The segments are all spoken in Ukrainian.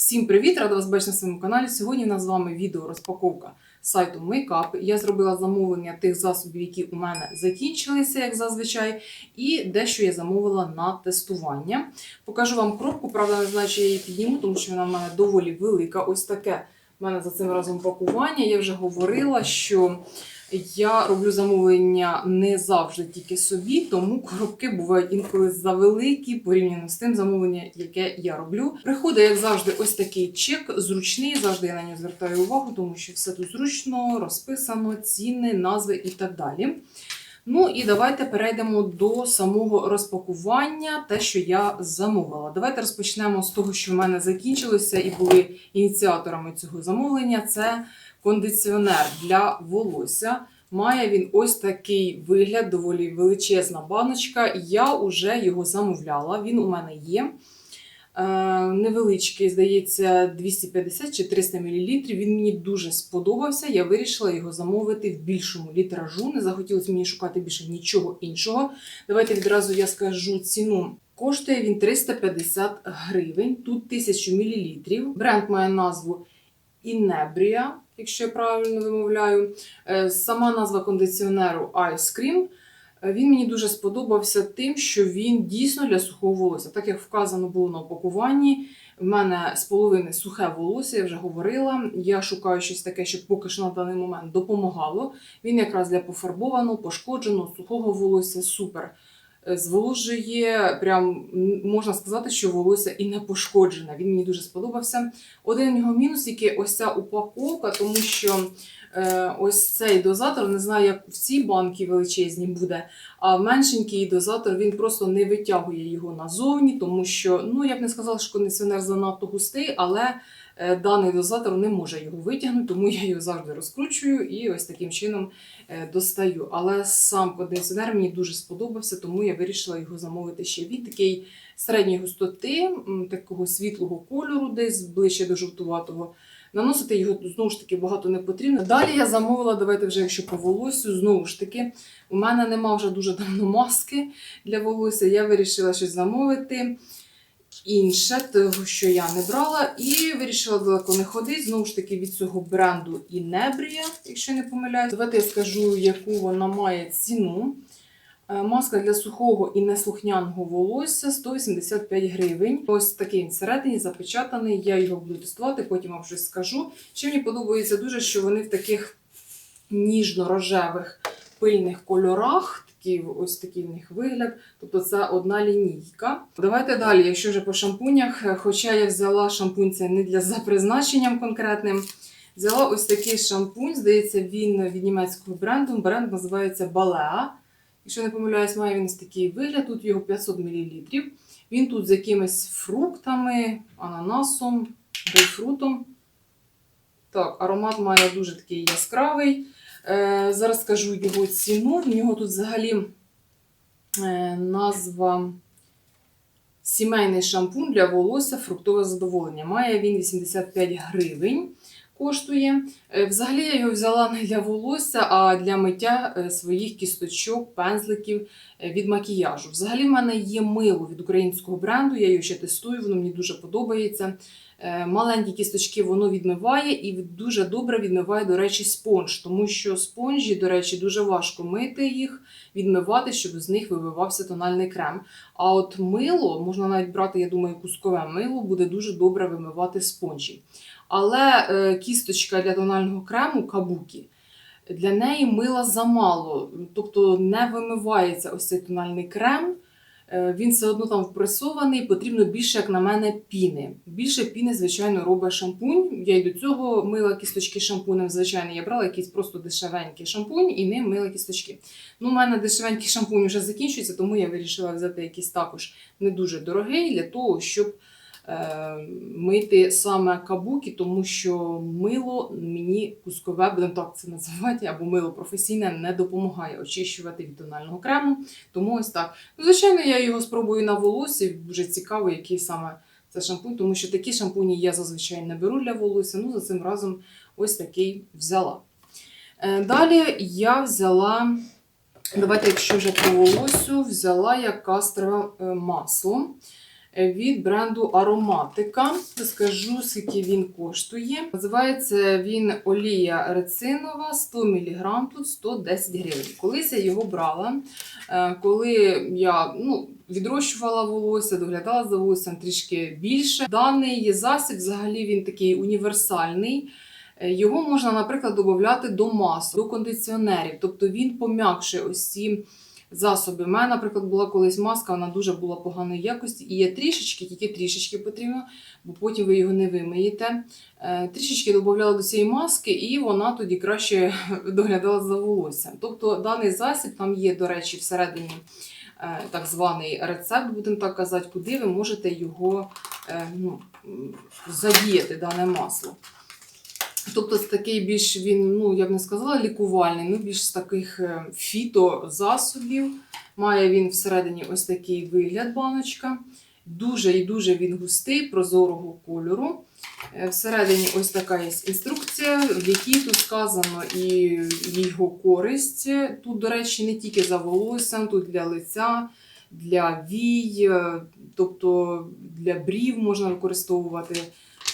Всім привіт! Рада вас бачити на своєму каналі. Сьогодні у нас з вами відео розпаковка сайту Makeup. Я зробила замовлення тих засобів, які у мене закінчилися, як зазвичай, і дещо я замовила на тестування. Покажу вам коробку, правда, не знаю, чи я її підніму, тому що вона в мене доволі велика. Ось таке в мене за цим разом пакування. Я вже говорила, що я роблю замовлення не завжди тільки собі, тому коробки бувають інколи завеликі порівняно з тим замовленням, яке я роблю. Приходить, як завжди, ось такий чек, зручний. Завжди я на нього звертаю увагу, тому що все тут зручно, розписано, ціни, назви і так далі. Ну і давайте перейдемо до самого розпакування, те, що я замовила. Давайте розпочнемо з того, що в мене закінчилося і були ініціаторами цього замовлення. Це кондиціонер для волосся. Має він ось такий вигляд, доволі величезна баночка. Я вже його замовляла. Він у мене є. Е, невеличкий, здається, 250 чи 300 мл. Він мені дуже сподобався. Я вирішила його замовити в більшому літражу. Не захотілося мені шукати більше нічого іншого. Давайте відразу я скажу ціну. Коштує він 350 гривень, тут 1000 мл. Бренд має назву Інебрія, якщо я правильно вимовляю. Е, Сама назва кондиціонеру Ice Cream. Е, Він мені дуже сподобався тим, що він дійсно для сухого волосся. Так як вказано було на упакуванні, в мене з половини сухе волосся, я вже говорила. Я шукаю щось таке, що поки що на даний момент допомагало. Він якраз для пофарбованого, пошкодженого, сухого волосся супер. Зволожує, прям можна сказати, що волосся і не пошкоджене. Він мені дуже сподобався. Один його мінус, який ось ця упаковка, тому що е, ось цей дозатор, не знаю, як в цій банки величезні буде, а меншенький дозатор він просто не витягує його назовні, тому що, ну я б не сказала, що кондиціонер занадто густий, але даний дозатор не може його витягнути, тому я його завжди розкручую і ось таким чином е, достаю. Але сам кондиціонер мені дуже сподобався, тому я вирішила його замовити ще. Він такий середньої густоти, такого світлого кольору, десь ближче до жовтуватого. Наносити його знову ж таки багато не потрібно. Далі я замовила, давайте вже якщо по волосю, знову ж таки, у мене нема вже дуже давно маски для волосся. Я вирішила щось замовити інше, того, що я не брала, і вирішила далеко не ходити. Знову ж таки, від цього бренду Інебрія, якщо не помиляюсь. Давайте я скажу, яку вона має ціну. Е, Маска для сухого і неслухняного волосся 185 гривень. Ось такий він всередині запечатаний. Я його буду тестувати, потім вам щось скажу. Ще мені подобається дуже, що вони в таких ніжно-рожевих пильних кольорах. Такий, ось такий в них вигляд. Тобто це одна лінійка. Давайте далі, якщо вже по шампунях, е, хоча я взяла шампунь це не для за призначенням конкретним. Взяла ось такий шампунь, здається, він від німецького бренду. Бренд називається Balea. Якщо не помиляюсь, має він ось такий вигляд, тут його 500 мл. Він тут з якимись фруктами, ананасом, грейпфрутом. Так, аромат має дуже такий яскравий. Е, зараз скажу його ціну. В нього тут взагалі е, назва сімейний шампунь для волосся фруктове задоволення. Має він 85 гривень. Коштує. Е, Взагалі я його взяла не для волосся, а для миття своїх кісточок, пензликів від макіяжу. Взагалі в мене є мило від українського бренду, я його ще тестую, воно мені дуже подобається. Е, Маленькі кісточки воно відмиває і дуже добре відмиває, до речі, спонж, тому що спонжі, до речі, дуже важко мити їх, відмивати, щоб з них вививався тональний крем. А от мило, можна навіть брати, я думаю, кускове мило, буде дуже добре вимивати спонжі. Але е, кісточка для тонального крему кабукі. Для неї мила замало, тобто не вимивається ось цей тональний крем. Е, Він все одно там впресований, потрібно більше, як на мене, піни. Більше піни, звичайно, робить шампунь. Я й до цього мила кісточки шампунем. Звичайно, я брала якийсь просто дешевенький шампунь і ним мила кісточки. Ну, у мене дешевенький шампунь вже закінчується, тому я вирішила взяти якийсь також не дуже дорогий для того, щоб мити саме кабуки, тому що мило мені кускове, будемо так це називати, або мило професійне не допомагає очищувати від тонального крему. Тому ось так. Ну, звичайно, я його спробую на волосі. Дуже цікаво, який саме це шампунь, тому що такі шампуні я зазвичай не беру для волосся. Ну, за цим разом ось такий взяла. Е, Далі я взяла, давайте, якщо вже по волосю, взяла я кастрове е, масло. Від бренду Ароматика. Скажу, скільки він коштує. Називається він олія рецинова 100 мг, тут 110 гривень. Колись я його брала, е, коли я ну, відрощувала волосся, доглядала за волоссям трішки більше. Даний засіб взагалі він такий універсальний. Е, Його можна, наприклад, додати до масок, до кондиціонерів, тобто він пом'якшує ось ці засоби. У мене, наприклад, була колись маска, вона дуже була поганої якості, і є трішечки, тільки трішечки потрібно, бо потім ви його не вимиєте. Е, Трішечки додавала до цієї маски, і вона тоді краще доглядала за волоссям. Тобто даний засіб там є, до речі, всередині. е, Так званий рецепт, будемо так казати, куди ви можете його е, ну, задіяти, дане масло. Тобто такий більш він, ну я б не сказала лікувальний, ну більш з таких е, фітозасобів. Має він всередині ось такий вигляд баночка. Дуже і дуже він густий, прозорого кольору. Е, Всередині ось така є інструкція, в якій тут сказано і його користь. Тут, до речі, не тільки за волоссям, тут для лиця, для вій, е, тобто для брів можна використовувати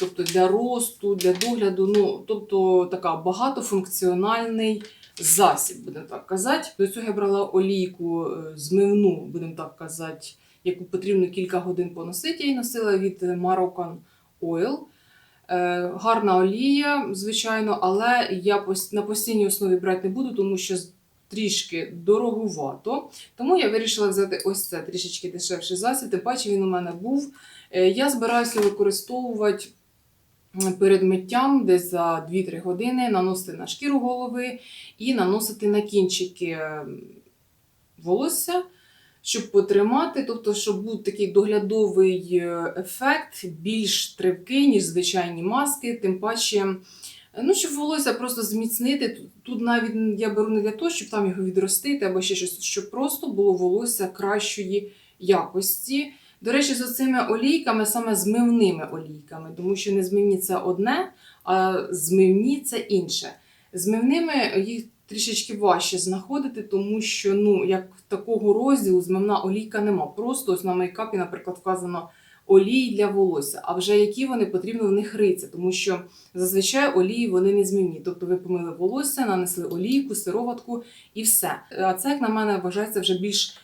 тобто для росту, для догляду. Ну, тобто така багатофункціональний засіб, будемо так казати. До цього я брала олійку е, змивну, будемо так казати, яку потрібно кілька годин поносити. Я її носила від Moroccan Oil. Е, Гарна олія, звичайно, але я на постійній основі брати не буду, тому що трішки дороговато. Тому я вирішила взяти ось це трішечки дешевший засіб. Тим паче він у мене був. Е, Я збираюся використовувати перед миттям десь за 2-3 години, наносити на шкіру голови і наносити на кінчики е, волосся, щоб потримати, тобто, щоб був такий доглядовий е, ефект, більш тривкий, ніж звичайні маски, тим паче. е, Ну, щоб волосся просто зміцнити. Тут- навіть я беру не для того, щоб там його відростити або ще щось, щоб просто було волосся кращої якості. До речі, з цими олійками, саме змивними олійками, тому що не змивні це одне, а змивні це інше. Змивними їх трішечки важче знаходити, тому що ну, як такого розділу змивна олійка нема. Просто ось на мейкапі, наприклад, вказано олії для волосся, а вже які вони потрібно в них риться, тому що зазвичай олії вони не змінні. Тобто ви помили волосся, нанесли олійку, сироватку і все. А це, як на мене, вважається вже більш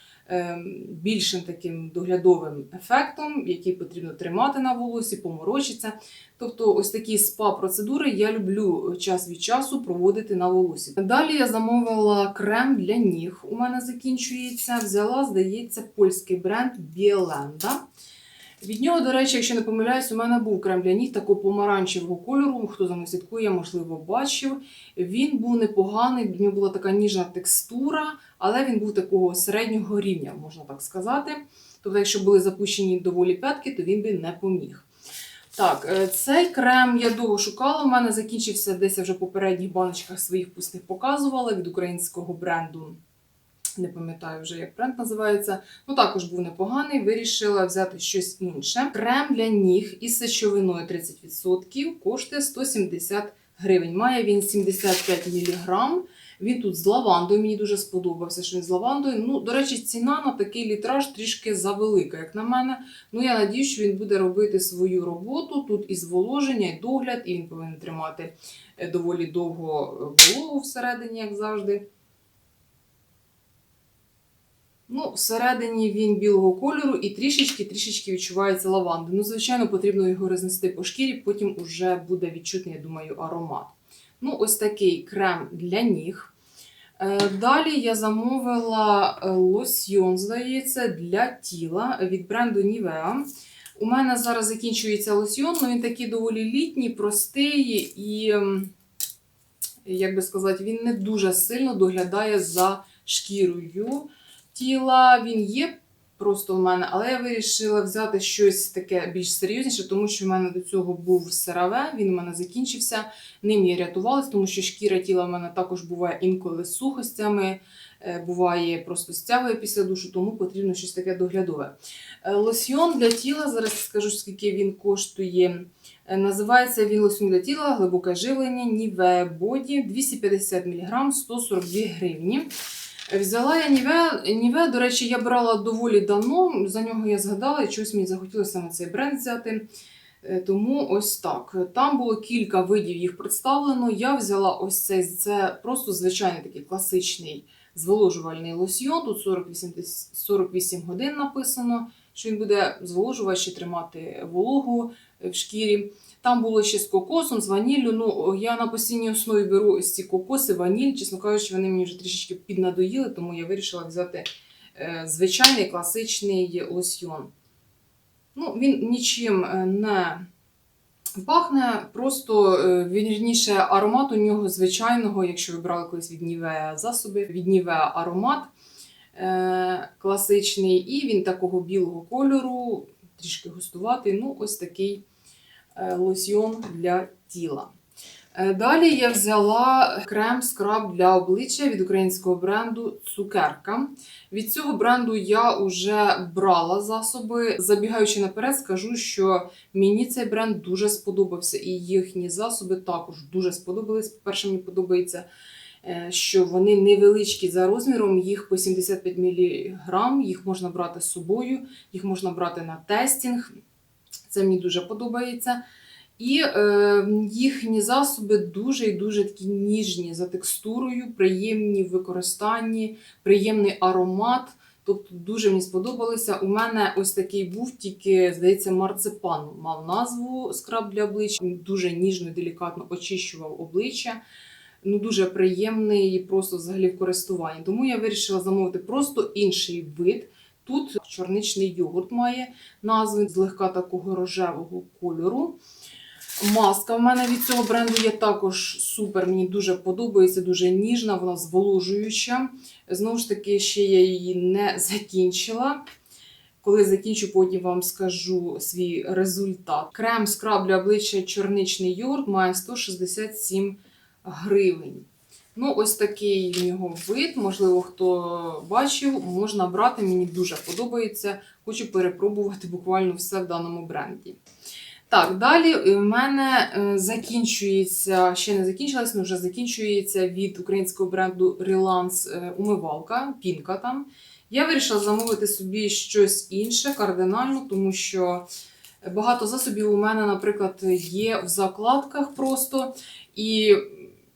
більшим таким доглядовим ефектом, який потрібно тримати на волосі, поморочиться. Тобто, ось такі спа-процедури я люблю час від часу проводити на волосі. Далі я замовила крем для ніг. У мене закінчується. Взяла, здається, польський бренд Біеленда. Від нього, до речі, якщо не помиляюсь, у мене був крем для ніг такого помаранчевого кольору. Хто за мною слідкує, можливо, бачив. Він був непоганий, в нього була така ніжна текстура, але він був такого середнього рівня, можна так сказати. Тобто, якщо були запущені доволі п'ятки, то він би не поміг. Так, е, цей крем я довго шукала. У мене закінчився десь я вже в попередніх баночках своїх пустих показувала від українського бренду. Не пам'ятаю вже, як бренд називається. Ну також був непоганий. Вирішила взяти щось інше. Крем для ніг із сечовиною 30% коштує 170 гривень. Має він 75 мг. Він тут з лавандою. Мені дуже сподобався, що він з лавандою. Ну, до речі, ціна на такий літраж трішки завелика, як на мене. Ну, я надію, що він буде робити свою роботу. Тут і зволоження, і догляд, і він повинен тримати е, доволі довго е, вологу всередині, як завжди. Ну, всередині він білого кольору і трішечки-трішечки відчувається лаванди. Ну, звичайно, потрібно його рознести по шкірі, потім уже буде відчутний, я думаю, аромат. Ну, ось такий крем для ніг. Е, Далі я замовила е, лосьйон, здається, для тіла від бренду Nivea. У мене зараз закінчується лосьйон, але він такий доволі літній, простий і, як би сказати, він не дуже сильно доглядає за шкірою тіла. Він є просто в мене, але я вирішила взяти щось таке більш серйозніше, тому що в мене до цього був сераве, він у мене закінчився. Ним я рятувалась, тому що шкіра тіла в мене також буває інколи з сухостями, е, буває просто стягує після душу, тому потрібно щось таке доглядове. Е, Лосьйон для тіла, зараз скажу, скільки він коштує. Е, Називається він лосьйон для тіла, глибоке живлення, Ніве Боді, 250 мг, 142 гривні. Взяла я Ніве. Ніве, до речі, я брала доволі давно. За нього я згадала, і чогось мені захотілося саме цей бренд взяти. Е, Тому ось так. Там було кілька видів їх представлено. Я взяла ось цей, це просто звичайний такий класичний зволожувальний лосьйон. Тут 48, 48 годин написано, що він буде зволожувати чи тримати вологу в шкірі. Там було ще з кокосом, з ваніллю. Ну, я на постійній основі беру ось ці кокоси, ваніль. Чесно кажучи, вони мені вже трішечки піднадоїли, тому я вирішила взяти е, звичайний класичний лосьйон. Ну, він нічим е, не пахне, просто е, вірніше аромат у нього звичайного, якщо ви брали колись від Нівея засоби, від Нівея аромат е, класичний, і він такого білого кольору, трішки густуватий. Ну, ось такий е, лосьйон для тіла. Е, Далі я взяла крем скраб для обличчя від українського бренду Цукерка. Від цього бренду я вже брала засоби. Забігаючи наперед, скажу, що мені цей бренд дуже сподобався, і їхні засоби також дуже сподобались. По-перше, мені подобається, е, що вони невеличкі за розміром, їх по 75 мг, їх можна брати з собою, їх можна брати на тестінг. Це мені дуже подобається. І е, їхні засоби дуже і дуже такі ніжні за текстурою, приємні в використанні, приємний аромат. Тобто дуже мені сподобалося. У мене ось такий був, тільки, здається, марципан мав назву скраб для обличчя. Він дуже ніжно, делікатно очищував обличчя. Ну, дуже приємний просто взагалі в користуванні. Тому я вирішила замовити просто інший вид. Тут чорничний йогурт має назву злегка такого рожевого кольору. Маска в мене від цього бренду є також супер. Мені дуже подобається, дуже ніжна, вона зволожуюча. Знову ж таки, ще я її не закінчила. Коли закінчу, потім вам скажу свій результат. Крем скраб обличчя чорничний йогурт має 167 гривень. Ну, ось такий нього вид. Можливо, хто бачив, можна брати. Мені дуже подобається. Хочу перепробувати буквально все в даному бренді. Так, далі в мене е, закінчується, ще не закінчилась, але вже закінчується від українського бренду Relance е, умивалка, пінка там. Я вирішила замовити собі щось інше кардинально, тому що багато засобів у мене, наприклад, є в закладках просто і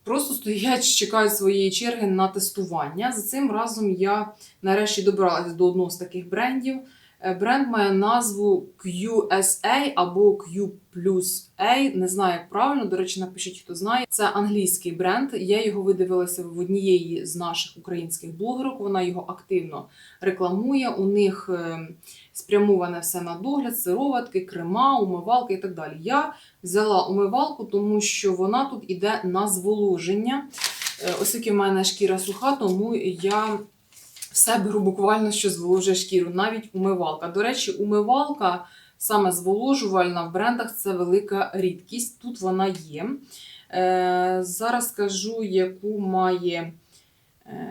просто стоять, чекають своєї черги на тестування. За цим разом я нарешті добралася до одного з таких брендів. Е, Бренд має назву QSA або Q A. Не знаю, як правильно. До речі, напишіть, хто знає. Це англійський бренд. Я його видивилася в однієї з наших українських блогерок. Вона його активно рекламує. У них е, спрямоване все на догляд, сироватки, крема, умивалки і так далі. Я взяла умивалку, тому що вона тут іде на зволоження. Е, Оскільки в мене шкіра суха, тому я все беру буквально, що зволожує шкіру, навіть умивалка. До речі, умивалка саме зволожувальна в брендах це велика рідкість. Тут вона є. Е, зараз скажу, яку має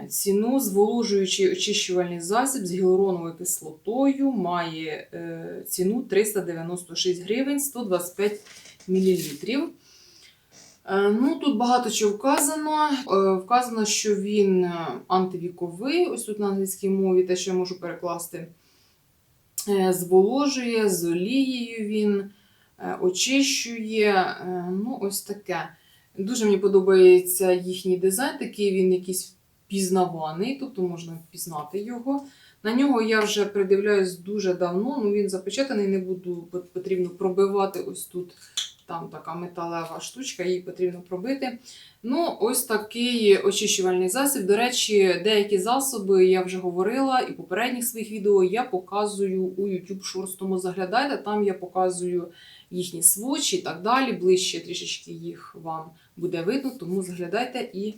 ціну зволожуючий очищувальний засіб з гіалуроновою кислотою. Має е, ціну 396 гривень 125 мл. Е, Ну, тут багато чого вказано. Е, Вказано, що він е, антивіковий, ось тут на англійській мові, те, що я можу перекласти, Е, зволожує, з олією він е, очищує. Е, Ну, ось таке. Дуже мені подобається їхній дизайн, такий він якийсь пізнаваний, тобто можна впізнати його. На нього я вже придивляюсь дуже давно, ну він запечатаний, не буду потрібно пробивати ось тут. Там така металева штучка, її потрібно пробити. Ну, ось такий очищувальний засіб. До речі, деякі засоби я вже говорила і в попередніх своїх відео я показую у YouTube Shorts, заглядайте, там я показую їхні свочі і так далі. Ближче трішечки їх вам буде видно, тому заглядайте і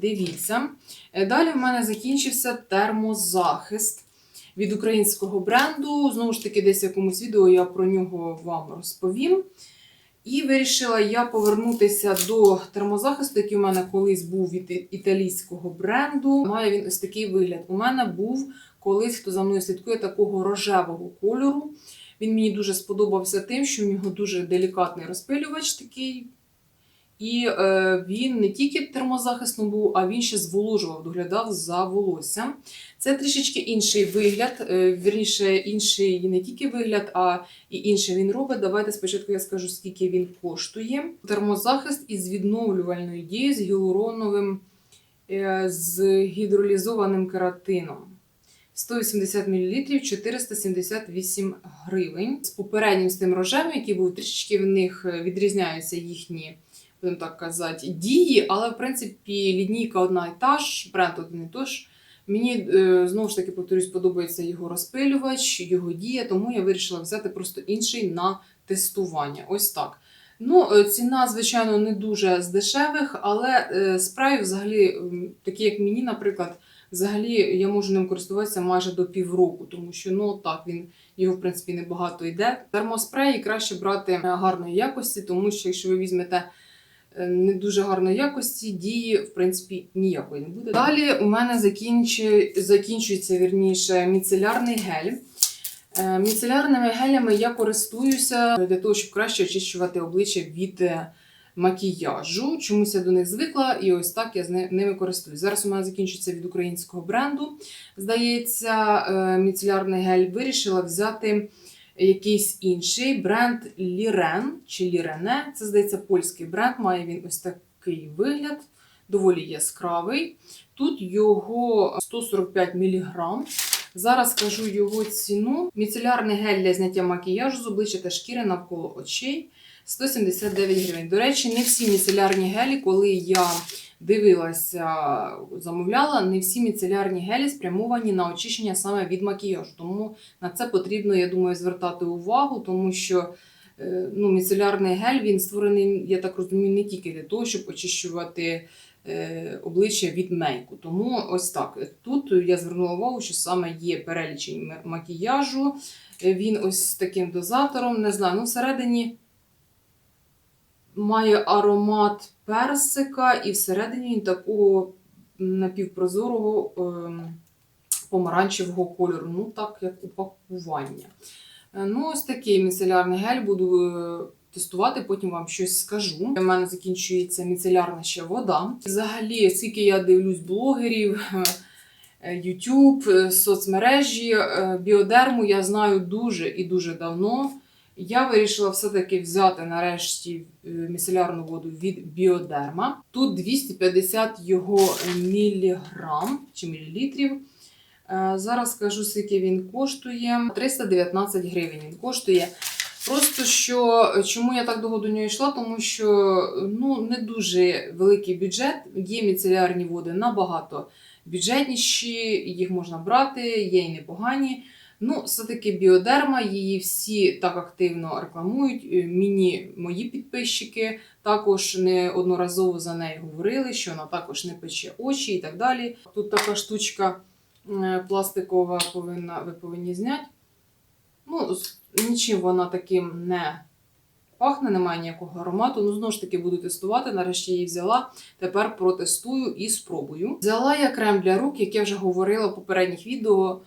дивіться. Е, Далі в мене закінчився термозахист від українського бренду. Знову ж таки, десь в якомусь відео я про нього вам розповім. І вирішила я повернутися до термозахисту, який у мене колись був від італійського бренду. Має він ось такий вигляд. У мене був колись, хто за мною слідкує, такого рожевого кольору. Він мені дуже сподобався тим, що в нього дуже делікатний розпилювач такий. І е, він не тільки термозахисну був, а він ще зволожував, доглядав за волоссям. Це трішечки інший вигляд, е, вірніше, інший не тільки вигляд, а і інше він робить. Давайте спочатку я скажу, скільки він коштує. Термозахист із відновлювальною дією з гіалуроновим, е, з гідролізованим кератином. 180 мл 478 гривень. З попереднім з тим рожевим, який був трішечки в них е, відрізняються їхні, будемо так казати, дії, але в принципі лінійка одна і та ж, бренд один і той ж. Мені е, знову ж таки повторюсь, подобається його розпилювач, його дія, тому я вирішила взяти просто інший на тестування. Ось так. Ну, е, ціна, звичайно, не дуже з дешевих, але е, спрей взагалі, такі як мені, наприклад, взагалі я можу ним користуватися майже до півроку, тому що ну так він його в принципі небагато йде. Термоспреї краще брати гарної якості, тому що якщо ви візьмете не дуже гарної якості, дії в принципі ніякої не буде. Далі у мене закінчує, закінчується вірніше міцелярний гель. Е, Міцелярними гелями я користуюся для того, щоб краще очищувати обличчя від е, макіяжу. Чомусь я до них звикла, і ось так я з ними користуюсь. Зараз у мене закінчується від українського бренду. Здається, е, міцелярний гель вирішила взяти якийсь інший бренд Лірен чи Лірене. Це здається польський бренд. Має він ось такий вигляд, доволі яскравий. Тут його 145 мг. Зараз скажу його ціну. Міцелярний гель для зняття макіяжу з обличчя та шкіри навколо очей 179 гривень. До речі, не всі міцелярні гелі, коли я дивилася, замовляла, не всі міцелярні гелі спрямовані на очищення саме від макіяжу. Тому на це потрібно, я думаю, звертати увагу, тому що е, ну, міцелярний гель він створений, я так розумію, не тільки для того, щоб очищувати е, обличчя від мейку. Тому ось так. Тут я звернула увагу, що саме є перелічень макіяжу. Е, Він ось таким дозатором, не знаю, ну всередині має аромат персика, і всередині такого напівпрозорого ем, помаранчевого кольору. Ну, так як упакування. Е, Ну, ось такий міцелярний гель буду е, тестувати, потім вам щось скажу. У мене закінчується міцелярна ще вода. Взагалі, скільки я дивлюсь блогерів, е, YouTube, соцмережі, біодерму я знаю дуже і дуже давно. Я вирішила все-таки взяти нарешті е, міцелярну воду від біодерма. Тут 250 його міліграм чи мілілітрів. Е, Зараз скажу, скільки він коштує. 319 гривень він коштує. Просто що чому я так довго до нього йшла? Тому що ну не дуже великий бюджет. Є міцелярні води набагато бюджетніші, їх можна брати, є і непогані. Ну, все-таки біодерма, її всі так активно рекламують. Е, Мені мої підписчики також неодноразово за нею говорили, що вона також не пече очі і так далі. Тут така штучка е, пластикова повинна, ви повинні зняти. Ну, нічим вона таким не пахне, немає ніякого аромату. Ну, знову ж таки, буду тестувати. Нарешті її взяла. Тепер протестую і спробую. Взяла я крем для рук, як я вже говорила в попередніх відео.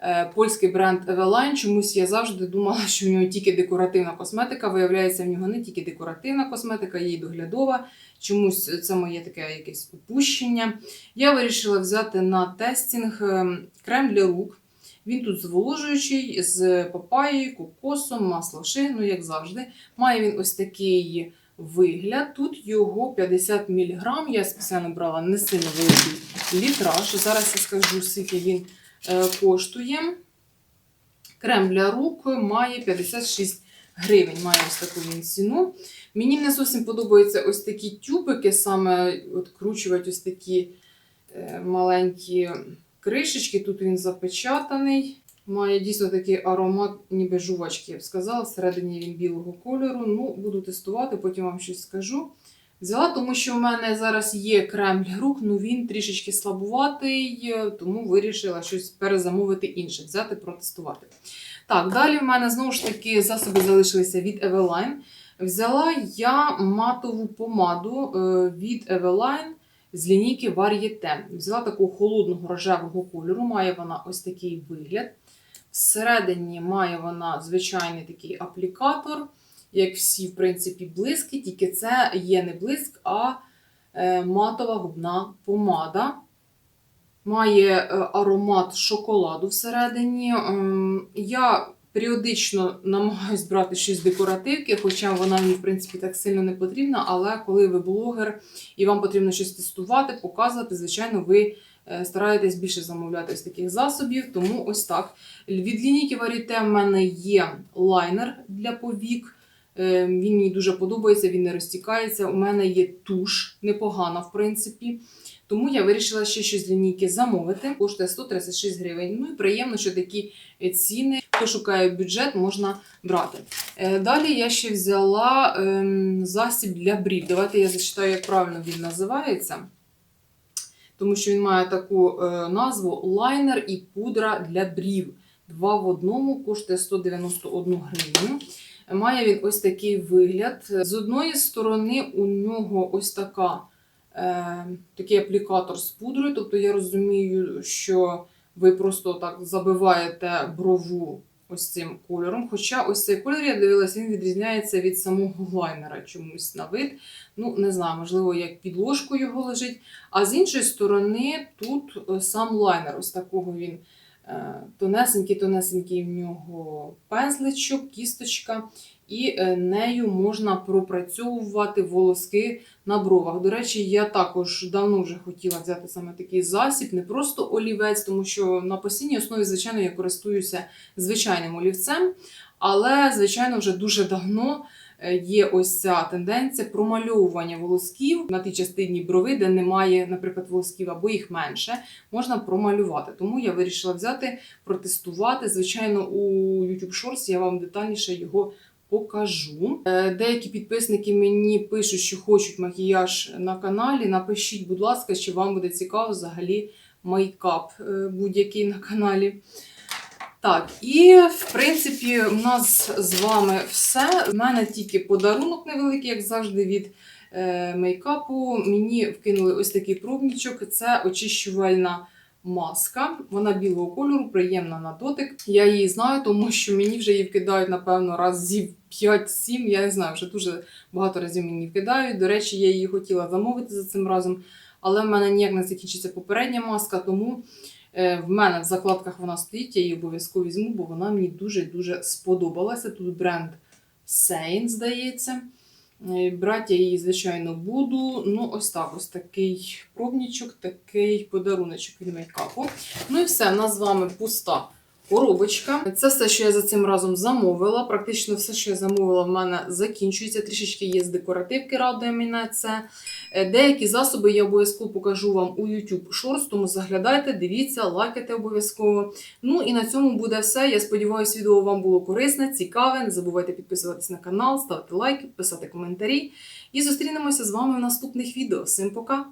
Е, Польський бренд Eveline. Чомусь я завжди думала, що в нього тільки декоративна косметика. Виявляється, в нього не тільки декоративна косметика, є й доглядова. Чомусь це моє таке якесь упущення. Я вирішила взяти на тестінг ем, крем для рук. Він тут зволожуючий з папаєю, кокосом, масло ну як завжди. Має він ось такий вигляд. Тут його 50 мг. Я спеціально брала не сильно великий літраж. Зараз я скажу, скільки він коштує. Крем для рук має 56 гривень. Має ось таку він ціну. Мені не зовсім подобаються ось такі тюбики, саме от кручувати ось такі е, маленькі кришечки. Тут він запечатаний. Має дійсно такий аромат, ніби жувачки, я б сказала. Всередині він білого кольору. Ну, буду тестувати, потім вам щось скажу. Взяла, тому що в мене зараз є крем для рук, ну він трішечки слабуватий, е, тому вирішила щось перезамовити інше, взяти, протестувати. Так, далі в мене знову ж таки засоби залишилися від Eveline. Взяла я матову помаду е, від Eveline з лінійки Varieté. Взяла такого холодного рожевого кольору, має вона ось такий вигляд. Всередині має вона звичайний такий аплікатор. Як всі, в принципі, блиски, тільки це є не блиск, а е, матова губна помада. Має е, аромат шоколаду всередині. Я періодично намагаюсь брати щось декоративки, хоча вона мені, в принципі, так сильно не потрібна. Але коли ви блогер і вам потрібно щось тестувати, показувати, звичайно, ви е, стараєтесь більше замовляти ось таких засобів. Тому ось так. Від лінійки Varieté в мене є лайнер для повік. Е, Він мені дуже подобається, він не розтікається. У мене є туш, непогана, в принципі. Тому я вирішила ще щось з лінійки замовити. Коштує 136 гривень. Ну і приємно, що такі е, ціни. Хто шукає бюджет, можна брати. Е, Далі я ще взяла ем, засіб для брів. Давайте я зачитаю, як правильно він називається. Тому що він має таку назву лайнер і пудра для брів. Два в одному коштує 191 гривню. Має він ось такий вигляд. З одної сторони у нього ось така, е, такий аплікатор з пудрою. Тобто я розумію, що ви просто так забиваєте брову ось цим кольором. Хоча ось цей колір, я дивилася, він відрізняється від самого лайнера чомусь на вид. Ну, не знаю, можливо, як під ложкою його лежить. А з іншої сторони, тут е, сам лайнер, ось такого він тонесенький, тонесенький в нього пензличок, кісточка, і е, нею можна пропрацьовувати волоски на бровах. До речі, я також давно вже хотіла взяти саме такий засіб, не просто олівець, тому що на постійній основі, звичайно, я користуюся звичайним олівцем, але, звичайно, вже дуже давно. Е, Є ось ця тенденція промальовування волосків на тій частині брови, де немає, наприклад, волосків або їх менше, можна промалювати. Тому я вирішила взяти, протестувати. Звичайно, у YouTube Shorts я вам детальніше його покажу. Е, Деякі підписники мені пишуть, що хочуть макіяж на каналі. Напишіть, будь ласка, чи вам буде цікаво взагалі мейкап е, будь-який на каналі. Так, і в принципі, у нас з вами все. У мене тільки подарунок невеликий, як завжди, від е, мейкапу. Мені вкинули ось такий пробничок. Це очищувальна маска. Вона білого кольору, приємна на дотик. Я її знаю, тому що мені вже її вкидають, напевно, разів 5-7. Я не знаю, вже дуже багато разів мені вкидають. До речі, я її хотіла замовити за цим разом, але в мене ніяк не закінчиться попередня маска, тому. Е, В мене в закладках вона стоїть, я її обов'язково візьму, бо вона мені дуже-дуже сподобалася. Тут бренд Sein, здається. Брать, Брати я її, звичайно, буду. Ну, ось так, ось такий пробнічок, такий подаруночок від мейкапу. Ну і все, у нас з вами пуста коробочка. Це все, що я за цим разом замовила. Практично все, що я замовила, в мене закінчується. Трішечки є з декоративки, радує мене це. Е, Деякі засоби я обов'язково покажу вам у YouTube Shorts, тому заглядайте, дивіться, лайкайте обов'язково. Ну і на цьому буде все. Я сподіваюся, відео вам було корисне, цікаве. Не забувайте підписуватись на канал, ставити лайки, писати коментарі. І зустрінемося з вами в наступних відео. Всім пока!